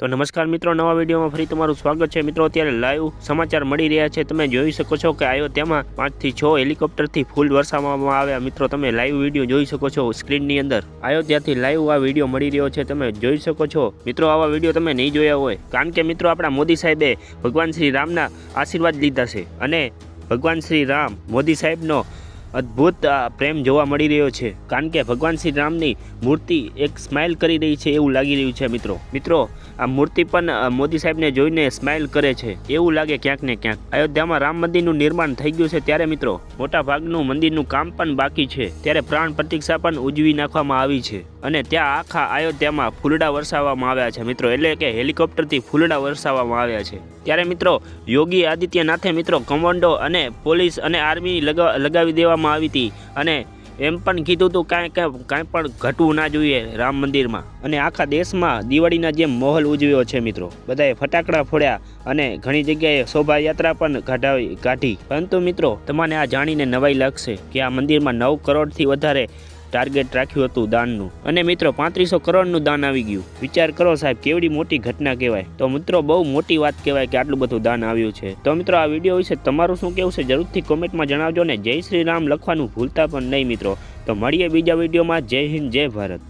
તો નમસ્કાર મિત્રો, નવા વિડીયોમાં ફરી તમારું સ્વાગત છે. મિત્રો, અત્યારે લાઈવ સમાચાર મળી રહ્યા છે. તમે જોઈ શકો છો કે અયોધ્યામાં પાંચથી છ હેલિકોપ્ટરથી ફૂલ વરસાવવામાં આવ્યા. મિત્રો, તમે લાઈવ વીડિયો જોઈ શકો છો સ્ક્રીનની અંદર. અયોધ્યાથી લાઈવ આ વીડિયો મળી રહ્યો છે. તમે જોઈ શકો છો. મિત્રો, આવા વીડિયો તમે નહીં જોયા હોય. કારણ કે મિત્રો, આપણા મોદી સાહેબે ભગવાન શ્રી રામના આશીર્વાદ લીધા છે. અને ભગવાન શ્રી રામ મોદી સાહેબનો અદ્ભુત પ્રેમ જોવા મળી રહ્યો છે. કારણ કે ભગવાન શ્રી રામની મૂર્તિ એક સ્માઇલ કરી રહી છે એવું લાગી રહ્યું છે મિત્રો. મિત્રો, આ મૂર્તિ પણ મોદી સાહેબને જોઈને સ્માઇલ કરે છે. એવું લાગે ક્યાંક ને ક્યાંક. અયોધ્યામાં રામ મંદિરનું નિર્માણ થઈ ગયું છે ત્યારે મિત્રો, મોટા ભાગનું મંદિરનું કામ પણ બાકી છે. ત્યારે પ્રાણ પ્રતિક્ષા પણ ઉજવી નાખવામાં આવી છે. અને ત્યાં આખા અયોધ્યામાં ફૂલડા વરસાવવામાં આવ્યા છે મિત્રો. એટલે કે હેલિકોપ્ટરથી ફૂલડા વરસાવવામાં આવ્યા છે. ત્યારે મિત્રો, યોગી આદિત્યનાથે મિત્રો, કમાન્ડો અને પોલીસ અને આર્મી લગા, લગાવી દેવામાં આવી હતી. અને એમ પણ કીધું હતું કાંઈ કાંઈ કાંઈ પણ ઘટવું ના જોઈએ રામ મંદિરમાં. અને આખા દેશમાં દિવાળીના જેમ માહોલ ઉજવ્યો છે મિત્રો. બધાએ ફટાકડા ફોડ્યા અને ઘણી જગ્યાએ શોભાયાત્રા પણ કાઢાવી કાઢી. પરંતુ મિત્રો, તમને આ જાણીને નવાઈ લાગશે કે આ મંદિરમાં નવ કરોડથી વધારે ટાર્ગેટ રાખ્યું હતું દાનનું. અને મિત્રો, પાંત્રીસો કરોડનું દાન આવી ગયું. વિચાર કરો સાહેબ, કેવડી મોટી ઘટના કહેવાય. તો મિત્રો, બહુ મોટી વાત કહેવાય કે આટલું બધું દાન આવ્યું છે. તો મિત્રો, આ વીડિયો વિશે તમારું શું કેવું છે, જરૂરથી કોમેન્ટમાં જણાવજો ને જય શ્રી રામ લખવાનું ભૂલતા પણ નહીં મિત્રો. તો મળીએ બીજા વિડીયોમાં. જય હિન્દ, જય ભારત.